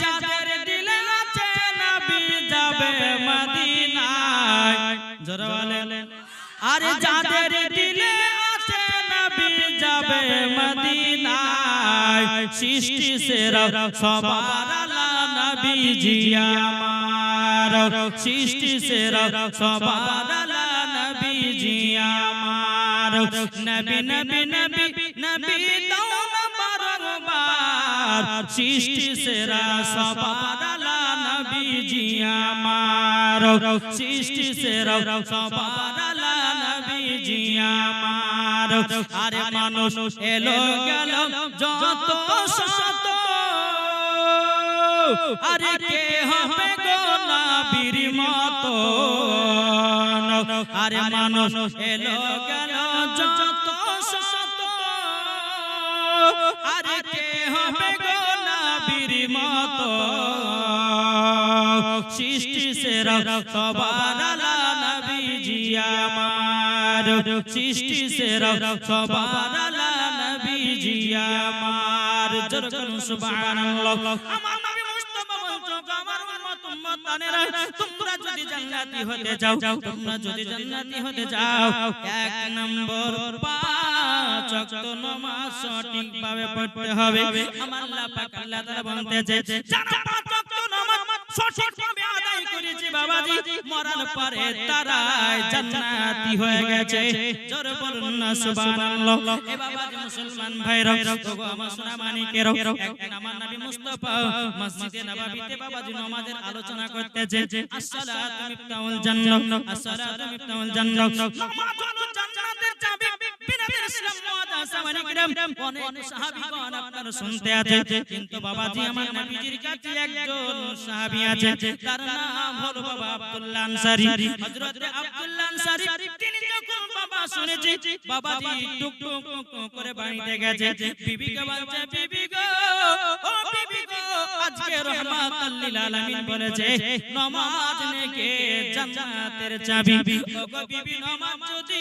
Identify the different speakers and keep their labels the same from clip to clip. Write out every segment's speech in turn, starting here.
Speaker 1: যাদের দিলে আছে নবী যাবে মদিনায়। জোরে বলেন। আরে যাদের দিলে আছে নবী যাবে মদিনায়। সৃষ্টি সেরা সবার আলা নবীজি আমার। সৃষ্টি সেরা সবার আলা নবীজি আমার। নবী নবী নবী নবী সৃষ্টি সেরা সবার আলা নবীজি আমার। সৃষ্টি সেরা সবার আলা নবীজি আমার। আরে মানুষ এলো গেল যত শত আরে কে হবে গো নবীর মতো আরে মানুষ এলো গেল যত শত আরে কে হবে নবীর মতো সৃষ্টি সেরা সবার নবীজি আমার। সৃষ্টি সেরা সবার নবীজি আমার। জোর সুবহানাল্লাহ। আমার নবী মুস্তাফা বলছো আমার উম্মত উম্মতানেরা তোমরা যদি জান্নাতি হতে চাও তোমরা যদি জান্নাতি হতে চাও এক নম্বর পাঁচ ওয়াক্ত নামাজ সঠিকভাবে পড়তে হবে আমার আল্লাহ পাক আল্লাহ তাআলা বলতেছে যারা পাঁচ ওয়াক্ত নামাজ সঠিকভাবে আদায় করেছে বাবাজি মরার পরে তারাই জান্নাতি হয়ে গেছে। জোর বলুন না সুবহানাল্লাহ। এ বাবাজি মুসলমান ভাইরা ওগো আমার সোনা মানিকেরা একদিন আমার নবী মুস্তাফা মসজিদে নববীতে বাবাজি নামাজের আলোচনা করতেছে আসসালাতু মিফতাহুল জান্নাহ। আসসালাতু মিফতাহুল জান্নাহ। নামাজ হলো জান্নাতের চাবি। অনেক সাহাবীগণ আপনার শুনতে আছে কিন্তু বাবাজি আমার নবীজির কাছে একজন সাহাবী আছে তার নাম হলো বাবা আব্দুল্লাহ আনসারী হযরত আব্দুল্লাহ আনসারী তিনি যখন বাবা শুনেছি বাবাজি টুক টুক করে বাড়িতে গেছে বিবিকে বলছে বিবি গো ও বিবি গো আজকে রহমাতাল লিল আলামিন বলেছে নামাজ নেকে জান্নাতের চাবি ও গো বিবি নামাজ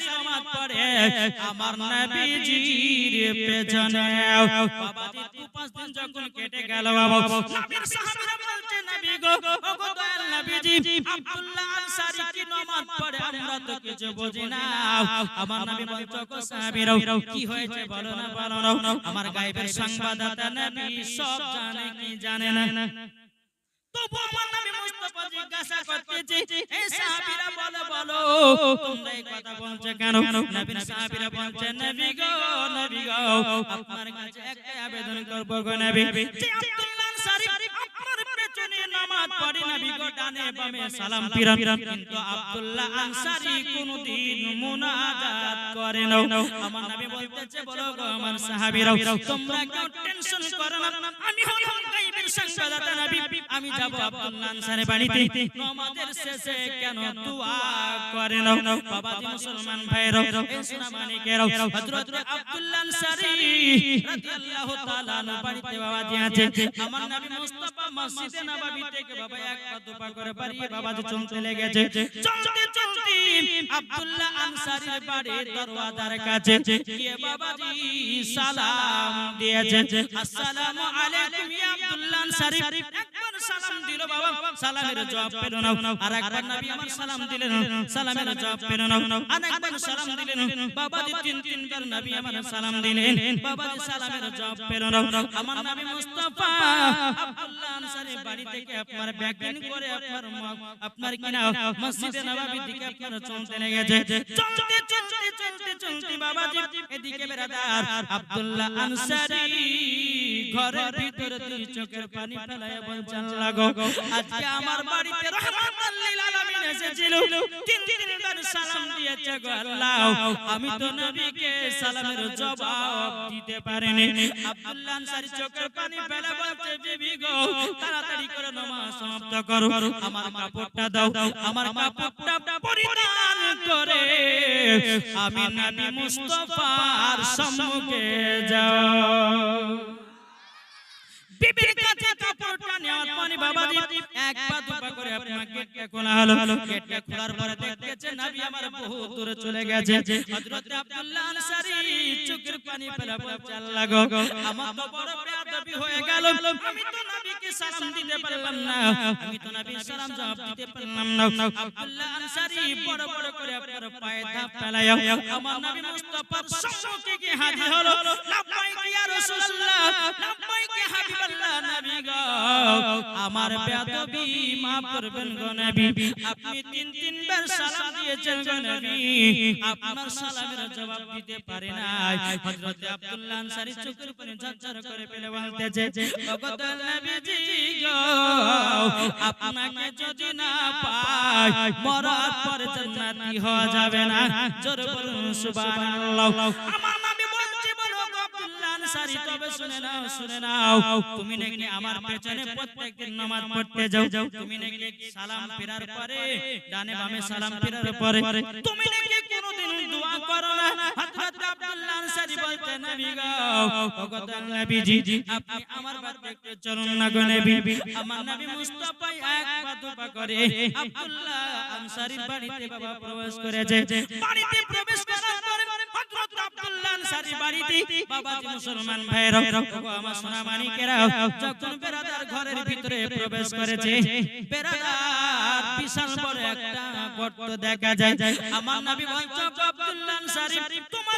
Speaker 1: আব্দুল্লাহ নামাজ পড়ে আমার নবীজির পেছনে বাবাজি দু পাঁচ দিন যখন কেটে গেল বাবা। নবীর সাহাবীরা বলছে নবী গো ও দয়াল নবীজি আব্দুল্লাহ আনসারী কি নামাজ পড়ে? আমরা তো কিছু বুঝি না। আমার নবী বলছো গো সাহাবীরাও কি হয়েছে বলো না বলো? না আমার গায়েবের সংবাদদাতা নবী সব জানে কি জানে না। তবু আমার নবী মুস্তাফা জিজ্ঞাসা করতেছে এই সাহাবীরা বলো বলো তোমরা এই কথা বলছো কেন? নবীর সাহাবীরা বলছে নবী গো নবী গো আপনার কাছে একটা আবেদন করব গো নবী। যে আব্দুল্লাহ আনসারী আপনার পেছনে নামাজ পড়ে নবী গো ডানে বামে সালাম পিরান। কিন্তু আব্দুল্লাহ আনসারী কোনদিন মুনাজাত করে না আমার নবী বলতেছে বলো গো আমার সাহাবীরা তোমরা কেউ টেনশন করো না। আমি হলাম সংবাদদাতা নবী আমি যাব আব্দুল্লাহ আনসারের বাড়িতে। নামাজের শেষে কেন দোয়া করে না মুসলমান ভাইরা এই সোনা মানিকেরা হযরত আব্দুল্লাহ আনসারী রাদিয়াল্লাহু তাআলা আনহু বাড়িতে বাবাজি আছে। আমার নবী মুস্তাফা মসজিদে নববী থেকে বাবা এক পা দুপা করে বাড়িয়ে বাবাজি চলতে লেগেছে। চলতে চলতে আব্দুল্লাহ আনসারীর বাড়ির দরওয়াজার কাছে গিয়ে বাবাজি সালাম দিয়েছে। আসসালামু আলাইকুম ইয়া আব্দুল্লাহ। একবার সালাম দিল বাবা। সালামের জবাব পেল না। আর একবার নবী আমার সালাম দিলেন। সালামের জবাব পেল না। আর একবার সালাম দিলেন। বাবাজি তিন তিনবার নবী আমার সালাম দিলেন। বাবাজি সালামের জবাব পেল না। আমার নবী মুস্তাফা আব্দুল্লাহ আনসারী বাড়ি থেকে আপনার ব্যাগিন করে আপনার আপনার কিনা মসজিদে নববীর দিকে আপনার চলতে লেগেছে চলতে চলতে চলতে চলতে বাবাজি এদিকে বেরাদার আব্দুল্লাহ আনসারী ঘরের ভিতরে দুই চোখের পানি ফেলায় বলছেন আমি তো নবীকে সালামের জবাব দিতে পারিনি। আব্দুল্লাহ চোখের পানি গো, তাড়াতাড়ি করে সমাপ্ত করো। আমার কাপড়টা দাও। আমার আমি সম্মুখে যাও। বিবির কাছে নেওয়ার পরে বাবাজি এক পা দু পা করে আপনার গেটটা খোলা হলো। গেটটা খোলার পরে দেখতেছে নবী আমার বহু দূরে চলে গেছে। হযরত আব্দুল্লাহ আনসারী চোখের পানি ফেলা বলছে আল্লাহ গো আমার তো বড় বেয়াদবি হয়ে গেল। আমি তো নবীকে সালাম দিতে পারলাম না। আমি তো নবীর সালাম জবাব দিতে পারলাম না। আব্দুল্লাহ আনসারী বড় বড় করে আপনার পায়ে ধাপ ফেলায়। আমার নবী মুস্তাফার সম্মুখে গিয়ে হাজির হলো। ইয়া রাসূলুল্লাহ লাব্বাইক হাবিবাল্লাহ নবী গো। আমার বেয়াদবি maaf করবেন গো নবী। আপনি তিন তিনবার সালাম দিয়েছেন গো নবী। আপনার সালামের জবাব দিতে পারে নাই। হযরত আব্দুল্লাহ আনসারী চোখের পানি ঝরঝর করে ফেলে বলতেছে ওগো নবীজি গো আপনাকে যদি না পাই মরার পরে জান্নাতি হওয়া যাবে না। জোরে বলুন সুবহানাল্লাহ। আমার আনসারী তবে শুনে নাও শুনে নাও। তুমি নাকি আমার পেছনে প্রত্যেকদিন নামাজ পড়তে যাও। তুমি নাকি সালাম ফেরার পরে ডানে বামে সালাম ফেরার পরে। তুমি নাকি কোনোদিন দোয়া করো না হযরত আব্দুল্লাহ আনসারী বলতে নবী গো ওগো তো নবীজি, আপনি আমার বাড়িতে একটু চলুন না গো নবী। আমার নবী মুস্তাফা এক পা দু করে আব্দুল্লাহ আনসারীর বাড়িতে বাবা প্রবেশ করেছে। বাড়িতে প্রবেশ করার পরে হযরত আব্দুল্লাহ আনসারী বাড়িতে বাবাজি মুসলমান ভাইরা আমার সোনা মানিকেরা যখন বেরাদার ঘরের ভিতরে প্রবেশ করেছে, বেরাদার বিশাল বড় একটা গর্ত দেখা যায়। আমার নবী বলছেন ওগো আব্দুল্লাহ আনসারী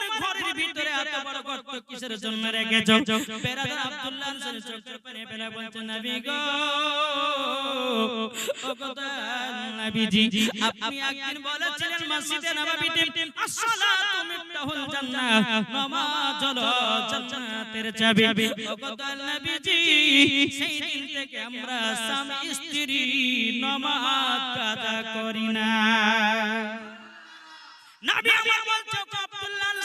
Speaker 1: তোমার ঘরের ভিতরে এত বড় গর্ত কিসের জন্য রেখেছো? বেরাদার আব্দুল্লাহ আনসারী চোখের পানি ফেলে বলছে নবী গো ওগো নবীজি আপনি একদিন বলেছিলেন মসজিদে নববীতে আসসালাতু মিফতাহুল জান্নাহ নামাজ হলো জান্নাতের চাবি। ওগো নবীজি সেই দিন থেকে আমরা স্বামী স্ত্রী নামাজ কাজা করি না। নবী আমার বলছো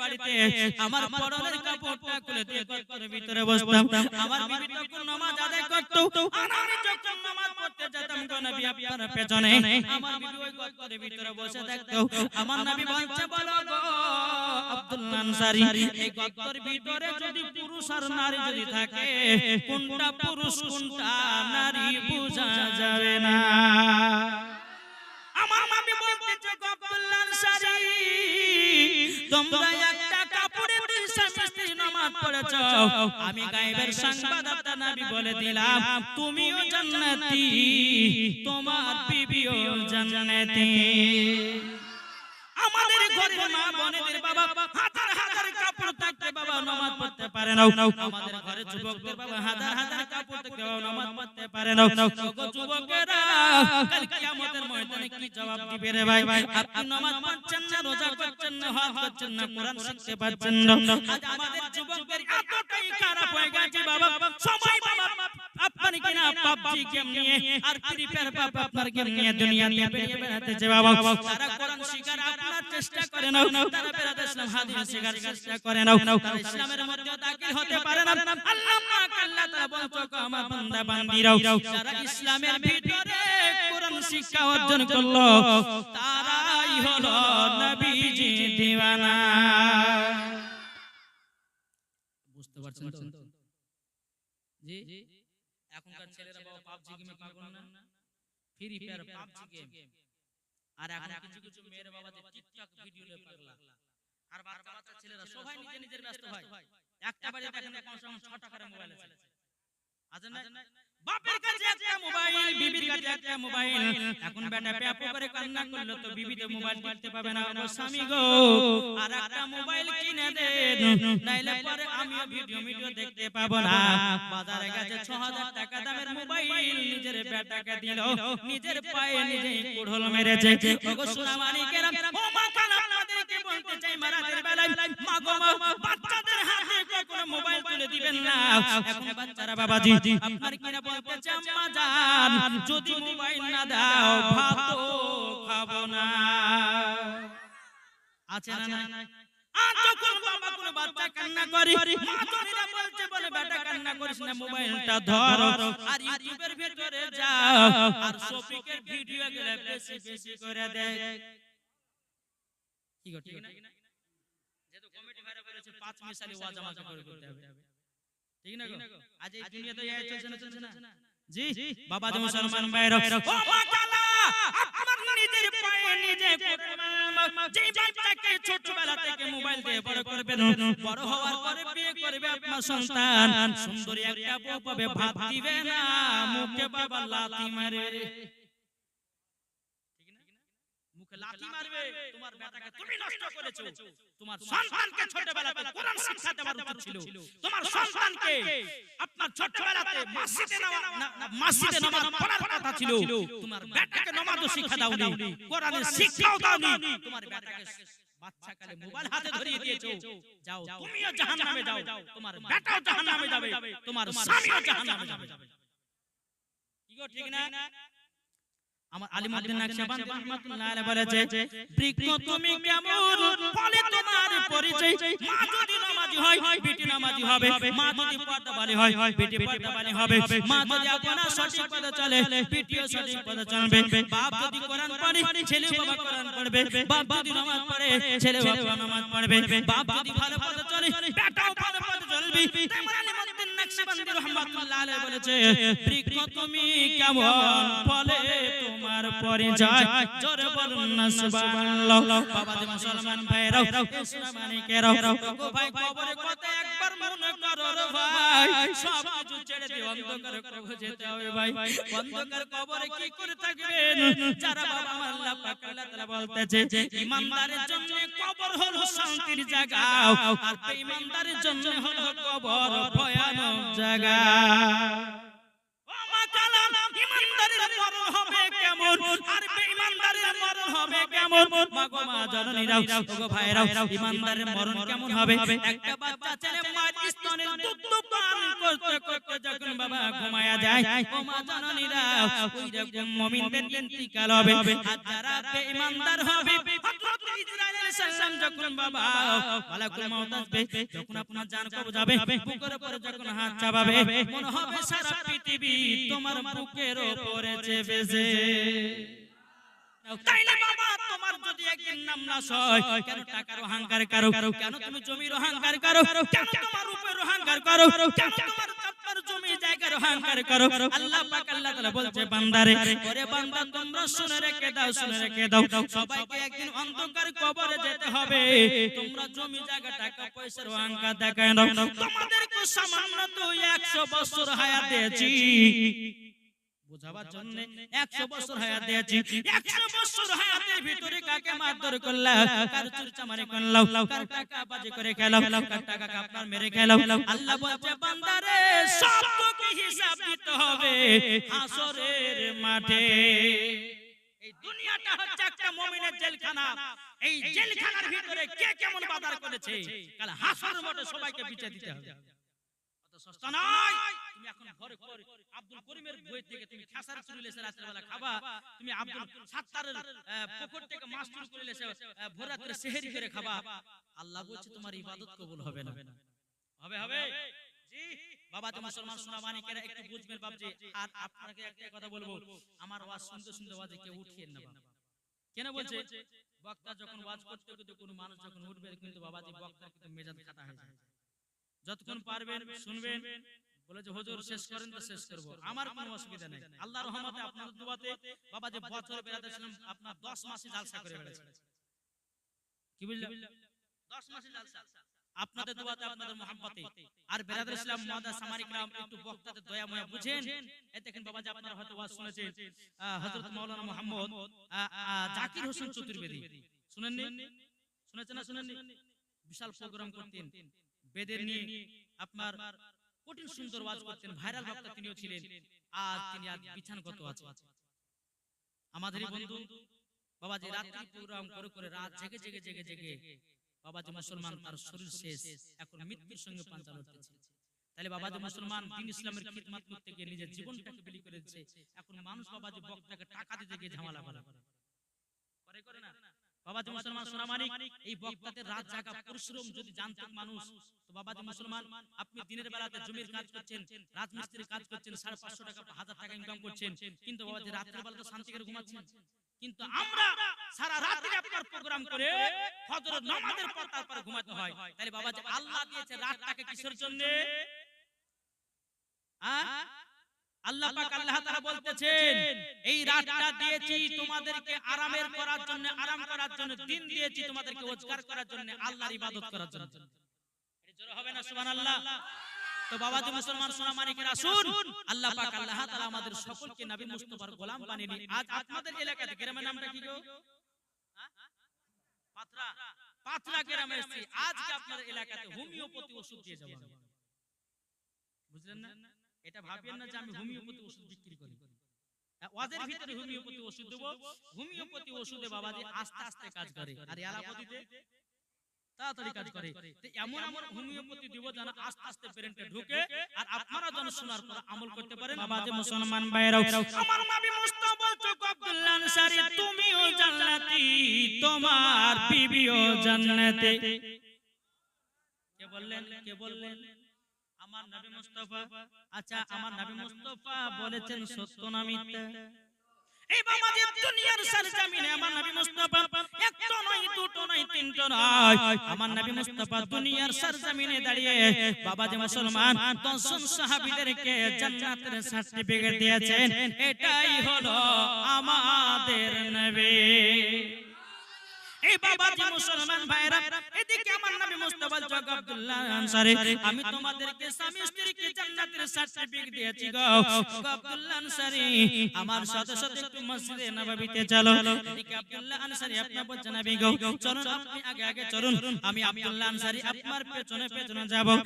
Speaker 1: বাড়িতে আমার পরনের কাপড়টা খুলে দিয়ে গর্তের ভিতরে বসতাম। আমার বিবি তখন নামাজ আদায় করতো আর আমি যখন নামাজ পড়তে যেতাম গো নবী আপনার পেছনে। আমার বিবি ওই গর্তের ভিতরে বসে থাকতো। আমার নবী বলছে বলো গো আব্দুল্লাহ আনসারী এই গর্তের ভিতরে যদি পুরুষ আর নারী যদি থাকে কোনটা পুরুষ কোনটা নারী বোঝা যাবে না। আমার নবী বলতেছে গো আব্দুল্লাহ আনসারী তোমরা নামাজ পড়েছো আমি গায়েবের সংবাদ আপনার নবী বলে দিলাম। তুমিও জান্নাতি। তোমার বিবিও জান্নাতি। নামাজ পড়তে পারে না। আমাদের ঘরে যুবকদের বাবা হাজার হাজার কাপড় কেউ নামাজ পড়তে পারে না। যুবকেরা, কাল কিয়ামতের ময়দানে কি জবাব দিবে রে ভাই? আপনি নামাজ পড়ছেন না, রোজা করছেন না, হজ করছেন না, কোরআন শিখতে পারছেন না। আজ আমাদের যুবকদের এতটাই খারাপ হয়ে গেছে বাবা। সময় বাবা আপনার কিনা পাবজি গেম নিয়ে আর ফ্রি ফায়ার বাবা আপনার গেম নিয়ে দুনিয়াতে বেরিয়ে বেড়াতেছে বাবা। তারা কোরআন শিখার আপনার চেষ্টা করে নাও। তারা বেরাতে ইসলাম হাদিস শিখার চেষ্টা করে নাও। ইসলামের মধ্যে দাখিল হতে পারে না। আল্লাহ পাক আল্লাহ তাআলা বলছো আমার বান্দা বান্দিরাও যারা ইসলামের ভিতরে কোরআন শিক্ষা অর্জন করল তারাই হলো নবীজি দিওয়ানা বুঝতে পারছেন তো জি এখনকার ছেলেরা বাবা পাবজি গেমে পাগল না? ফ্রি ফায়ার পাবজি গেম আর এখন কিছু কিছু মেয়ের বাবা যে টিকটক ভিডিও লে পাগলা। আর বাচ্চা বাচ্চা ছেলেরা সবাই নিজে নিজের ব্যস্ত হয়। একটা বাড়ি দেখেন কম সে কম 6 টাকার মোবাইল আছে। আছে। না বাপের কাছে একটা মোবাইল বিবির কাছে একটা মোবাইল। এখন বেটা প্যাপ করে কান্না করল তো বিবি তো মোবাইল টিপতে পাবে না। ও স্বামী গো আর একটা মোবাইল কিনে দেন। নাইলে পরে ভিডিও ভিডিও দেখতে পাবো না। বাজারে গেছে 6000 টাকা দামের মোবাইল নিজের বেটাকে দিল। নিজের পায়ে নিজে কুড়হল মেরেছে। ওগো সোনা মানিকেরা ও মা কান আপনাদেরকে বলতে চাই মারাতের বেলায়। মা গো মা বাচ্চাদের মোবাইল তুলে দিবেন না। এখন বাচ্চারা বাবাজি আপনার কিনা বলতে আম্মা জান যদি মোবাইল না দাও ভাত খাব না। আছে না না আর যখন বাবা কোনো বাচ্চা কান্না করে মা জনেরা বলছে বলে বেটা কান্না করিস না মোবাইলটা ধর। আর ইউটিউবের ভিতরে যাও আর শফিকের ভিডিও গুলো বেশি বেশি করে দেখ কি গো ঠিক না যেহেতু কমিটি ভাইরা বলেছে পাঁচ মিশালি ওয়াজ আমাকে করে করতে হবে। ঠিক না গো? আজ এই দুনিয়াতে এই চলছে না চলছে না জি বাবা যে মুসলমান ভাইরা ও মা কালা আমার নিজের পায়ে নিজে যে বাচ্চাকে ছোটবেলা থেকে মোবাইল দিয়ে বড় করবেন বড় হওয়ার পরে বিয়ে করবে আপনার সন্তান। সুন্দরী একটা বউ পাবে ভাত দিবে না মুখে বাবা লাথি মারে। ঠিক না? মুখে লাথি মারবে তোমার বেটাকে তুমি নষ্ট করেছ। তোমার সন্তানকে ছোটবেলাতে কোরআন শিক্ষা দেওয়ার উচিত ছিল। তোমার সন্তানকে আপনার ছোটবেলাতে মসজিদে নামা- না- না- মসজিদে নামাজ পড়ার কথা ছিল। তোমার বেটাকে নামাজও শিক্ষা দাওনি কোরআনের শিক্ষাও দাওনি। তোমার বেটাকে বাচ্চাকালে মোবাইল হাতে ধরিয়ে দিয়েছ। যাও তুমিও জাহান্নামে যাও তোমার বেটাও জাহান্নামে যাবে। তোমার স্বামীও জাহান্নামে যাবে। কি গো ঠিক না? আমার আলিমুদ্দিন নাকশবন্দি রহমাতুল্লাহ আলাইহি বলেছে বৃক্ষ তুমি কেমন ফলে তোমার পরিচয়? মা যদি নামাজি হয় বেটি নামাজি হবে মা যদি পর্দাবালি হয় বেটি পর্দাবালি হবে মা যদি আপনার সঠিক পথে চলে বেটিও সঠিক পথে চলবে বাপ যদি কোরআন পড়ে ছেলে বাবা কোরআন পড়বে বাপ যদি নামাজ পড়ে ছেলে বাবা নামাজ পড়বে বাপ যদি ভালো পথে চলে বেটাও ভালো পথে চলবে তেমন আলিমুদ্দিন নাকশবন্দি রহমাতুল্লাহ আলাইহি বলেছে বৃক্ষ তুমি কেমন ফলে তোমার পরিচয় জোরে বলুন না সুবহানাল্লাহ। বাবা যে মুসলমান ভাইরাও ইসলাম মানিকেরাও গো ভাই কবরে কথা একবার মনে করো রে ভাই। সব কিছু ছেড়ে দিয়ে অন্ধকারে কবরে যেতে হবে ভাই। অন্ধকার কবরে কি করে থাকবেন? যারা বাবা আল্লাহ পাক আল্লাহ তাআলা বলতেছে ইমানদারের জন্য কবর হলো শান্তির জায়গা আর বেঈমানদারের জন্য হলো কবর ভয়ানক জায়গা। কেমন? মা গো মা জননীরাও গো ভাইরাও ইমানদারের মরণ কেমন হবে? একটা বাচ্চা ছেলে মার স্তনের দুধ পান করতে করতে যখন বাবা ঘুমায়া যায় ও মা জননীরাও ওই রকম মুমিনদের ইন্তিকাল হবে। আর যারা বেঈমানদার হবে হযরত ইসরাইল আলাইহিস সালাম যখন বাবা মালাকুল মাউত আসবে যখন আপনার জান কবজ যাবে বুকের উপরে যখন হাত চাপাবে মনে হবে সারা পৃথিবী তোমার বুকের উপরে চেপেছে তাইলে বাবা তোমার যদি একদিন নাম না সয় কেন টাকার অহংকার করো? কেন তুমি জমির অহংকার করো? কেন তোমার রূপের অহংকার করো? কেন তোমার জমি জায়গার অহংকার করো? আল্লাহ পাক আল্লাহ তাআলা বলছে বান্দারে ওরে বান্দা তোমরা শুনে রেখে দাও শুনে রেখে দাও। সবাইকে একদিন অন্ধকার কবরে যেতে হবে। তোমরা জমি জায়গা টাকা পয়সার অহংকার দেখায় না তোমাদেরকে সামান্য তো 100 বছর হায়াত দিয়েছি বোঝাবার জন্য 100 বছর হায়াত দিয়েছি। 100 বছর হায়াতের ভিতরে কাকে মারধর করলা? কার চুরচামারি করলাও কার টাকা বাজি করে খেলাও কার টাকা আপনার মেরে খেলাও আল্লাহ বলছে, বান্দারে, সব তোকে হিসাব দিতে হবে হাসরের মাঠে। এই দুনিয়াটা হচ্ছে একটা মুমিনের জেলখানা। এই জেলখানার ভিতরে কে কেমন বাজার করেছে? কাল হাসরের মাঠে সবাইকে বিচার দিতে হবে। তুমি এখন ঘরে ঘরে আব্দুল করিমের বই থেকে তুমি খাসার চুরি খাবা। তুমি আব্দুল সাত্তারের পুকুর থেকে মাছ চুরি করে ভোর করে খাবা। আল্লাহ বলছে তোমার ইবাদত কবুল হবে না। হবে হবে? জি। বাবা, তো মুসলমান মানিকেরা একটু বুঝবেন আর আপনাকে একটা কথা বলব। আমার ওয়াজ শুনতে শুনতে ওয়াজে কেউ বাবা। কেন বলছে? বক্তা যখন ওয়াজ করতে কোনো মানুষ যখন উঠবে, কিন্তু বাবাজি বক্তার কিন্তু মেজাজ খাটা হয়ে যায়। যতক্ষণ পারবেন শুনবেন। বলে যে হুজুর শেষ করেন তো শেষ করব। আমার কোনো অসুবিধা নেই। আল্লাহর রহমতে আপনাদের দুয়াতে বাবা যে বছর বেড়াতে ছিলাম আপনার 10 মাসে জালসা করে বেড়াচ্ছে। কি বুঝলেন 10 মাসে জালসা। আপনাদের দোয়াতে আপনাদের মহব্বতে। আর বেরাদার ইসলাম মাদা সামারিক নাম একটু বক্তাদের দয়া ময়া বুঝেন। এই দেখেন বাবা যে আপনারা হয়তো ওয়াজ শুনেছেন হযরত মাওলানা মুহাম্মদ জাকির হোসেন চতুর্বেদী শুনেননি শুনেছেন না শুনেননি? বিশাল প্রোগ্রাম করতেন বেদের নিয়ে আপনার কঠিন সুন্দর ওয়াজ করতেন ভাইরাল বক্তা তিনিও ছিলেন। আজ তিনি আজ বিছানগত আছে আমাদেরই বন্ধু বাবা যে রাত্রি প্রোগ্রাম করে করে রাত জেগে জেগে জেগে জেগে বাবা যে মুসলমান তার শরীর শেষ এখন মৃত্যুর সঙ্গে পাঞ্চা লড়তেছে তাহলে বাবা যে মুসলমান দিন ইসলামের খিদমত করতে গিয়ে নিজের জীবনটাকে বিলি করে দিচ্ছে এখন মানুষ বাবা যে বক্তাকে টাকা দিতে গিয়ে ঝামেলা করে। করে না? বাবা যে মুসলমান সোনা এই বক্তাদের রাত জাগা পরিশ্রম যদি জানতেন মানুষ তো বাবা যে মুসলমান আপনি দিনের বেলাতে জমির কাজ করছেন রাজমিস্ত্রির কাজ করছেন সাড়ে পাঁচশো টাকা হাজার টাকা ইনকাম করছেন কিন্তু বাবা যে রাত্রের বেলা তো শান্তি করে ঘুমাচ্ছেন কিন্তু আমরা সারা রাত্রি আপনার প্রোগ্রাম করে ফজরের নামাজের পর তারপর ঘুমাতে হয়। তাহলে বাবা যে আল্লাহ দিয়েছে রাতটাকে কিসের জন্য? আল্লাহ পাক আল্লাহ তাআলা বলতেছেন এই রাতটা দিয়েছি তোমাদেরকে আরামের করার জন্য আরাম করার জন্য দিন দিয়েছি তোমাদেরকে রোজগার করার জন্য আল্লাহর ইবাদত করার জন্য। এটা জোরে হবে না সুবহানাল্লাহ। তো বাবা যে মুসলমান সোনা মানিকের আসুন আল্লাহ পাক আল্লাহ তাআলা আমাদের সকলকে নবী মুস্তাফার গোলাম বানিয়ে নিন। আজ আপনাদের এলাকাতে গ্রামের নামটা কি গো? পাতরা। পাতরা গ্রামে এসেছি। আজকে আপনার এলাকাতে হোমিওপ্যাথি ওষুধ দিয়ে যাব। বুঝলেন না এটা ভাববেন না যে আমি হোমিওপ্যাথি ওষুধ বিক্রি করি। হ্যাঁ, ওয়াজের ভিতরে হোমিওপ্যাথি ওষুধ দেবো। হোমিওপ্যাথি ওষুধে বাবাজি আস্তে আস্তে কাজ করে। আর অ্যালোপ্যাথিতে তাড়াতাড়ি কাজ করে। এমন এমন হোমিওপ্যাথি দিব যেন আস্তে আস্তে ব্রেনটা ঢুকে আর আপনারা যেন শোনার পর আমল করতে পারেন। বাবাজি মুসলমান ভাইরাও আমার নবী মুস্তাফা চোখ আব্দুল্লাহ আনসারী তুমিও জান্নাতি তোমার বিবিও জান্নাতে। কে বললেন? কে বললেন? আমার নবী মুস্তাফা আচ্ছা আমার নবী মুস্তাফা বলেছেন সত্য না মিথ্যা এই বাবা যে দুনিয়ার সরজমিনে আমার নবী মুস্তাফা একটা নয় দুটো নয় তিনটা নয়। আমার নবী মুস্তাফা দুনিয়ার সরজমিনে দাঁড়িয়ে বাবা যে মুসলমান দশজন সাহাবীদেরকে জান্নাতের সার্টিফিকেট দিয়েছেন এটাই হলো আমাদের নবী। এই বাবা যে মুসলমান ভাইরা, এদিকে আমার নবী মুস্তাফা জগ আব্দুল্লাহ আমি তোমাদেরকে স্বামী স্ত্রীকে জান্নাতের সার্টিফিকেট দিয়েছি গো। আব্দুল্লাহ আনসারী, আমার সাথে সাথে একটু মসজিদে নববীতে চলো। এদিকে আব্দুল্লাহ আপনি বলছেন নবী গো, চলুন, আপনি আগে আগে চলুন। আমি আব্দুল্লাহ আনসারী, আপনার পেছনে পেছনে যাব।